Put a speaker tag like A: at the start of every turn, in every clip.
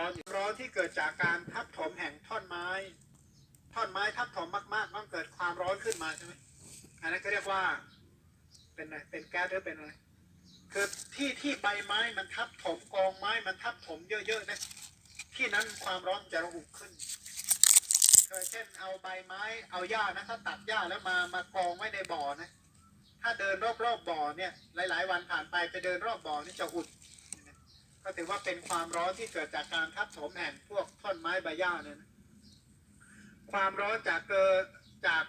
A: ร้อนร้อนที่เกิดจากการทับถมแห่งท่อนไม้ ท่อนไม้ทับถมมากๆต้องเกิดความร้อนขึ้นมาใช่ไหมอันนั้นก็เรียกว่า เป็นอะไรเป็นแก๊สหรือเป็นอะไรคือที่ที่ใบไม้มันทับถมกองไม้มันทับถมเยอะๆนะที่นั้นความร้อนจะระอุขึ้นเคยเช่นเอาใบไม้เอาหญ้านะถ้าตัดหญ้าแล้วมามากองไว้ในบ่อนะ ถ้าเดินรอบๆบบ่อเนี่ย หลาย ๆ วันผ่านไปไปเดินรอบบ่อนี่จะอุ่น ถือว่าเป็นความร้อนที่เกิดจากการทับถมแห่งพวกท่อนไม้ใบหญ้าเนี่ยนความร้อนจากเกิดจาก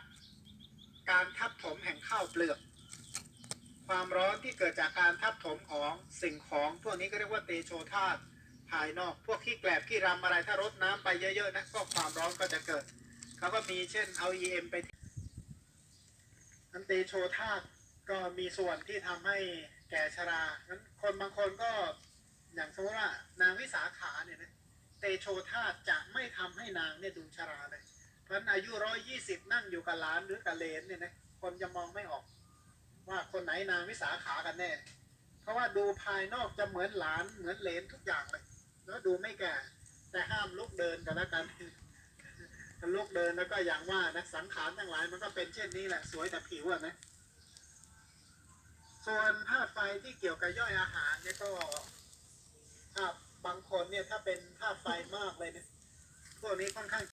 A: การทับถมแห่งข้าวเปลือก ความร้อนที่เกิดจากการทับถมของสิ่งของ พวกนี้ก็เรียกว่าเตโชธาตุภายนอก พวกขี้แกลบขี้รำอะไรถ้ารดน้ำไปเยอะๆนะก็ความร้อนก็จะเกิดเขาก็มีเช่นเอา EM ไปอันเตโชธาตุก็มีส่วนที่ทำให้แก่ชรางั้นคนบางคนก็ อย่างสมมติว่านางวิสาขาเนี่ยนะเตโชธาตจะไม่ทำให้นางเนี่ยดูชราเลย เพราะนั้นอายุร้อยยี่สิบนั่งอยู่กับหลานหรือกับเลนเนี่ยนะคนจะมองไม่ออก ว่าคนไหนนางวิสาขากันแน่ เพราะว่าดูภายนอกจะเหมือนหลานเหมือนเลนทุกอย่างเลย แล้วดูไม่แก่ แต่ห้ามลุกเดินกันแล้วกันลุกเดินแล้วก็อย่างว่านะสังขารทั้งหลายมันก็เป็นเช่นนี้แหละสวยแต่ผิวอะนะ ส่วนธาตุไฟที่เกี่ยวกับย่อยอาหารเนี่ยก็างคนเนี่ยถ้าเป็นธาตุไฟมากเลยเนี่ยพวกนี้ค่อนข้าง